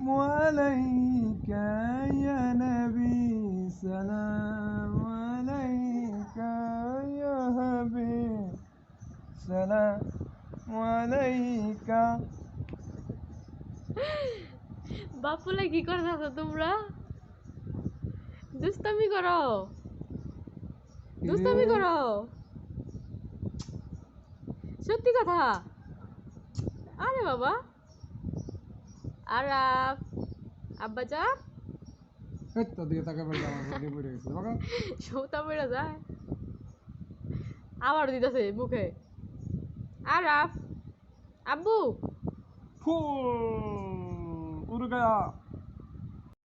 عليك يا نبي سلام عليك يا حبيب سلام عليك বাপুলে কি করে আছো তোমরা দুষ্টামি করো দুষ্টামি করো সত্যি কথা আরে বাবা আর আপ- আব্বা যা। এই দিয়ে তাকে বলতে আমার বডি পড়ে গেছে। বাবা সৌতা পড়ে যায়। আবার দিতেছে মুখে। আর আপ আব্বু। ফু উড় গয়া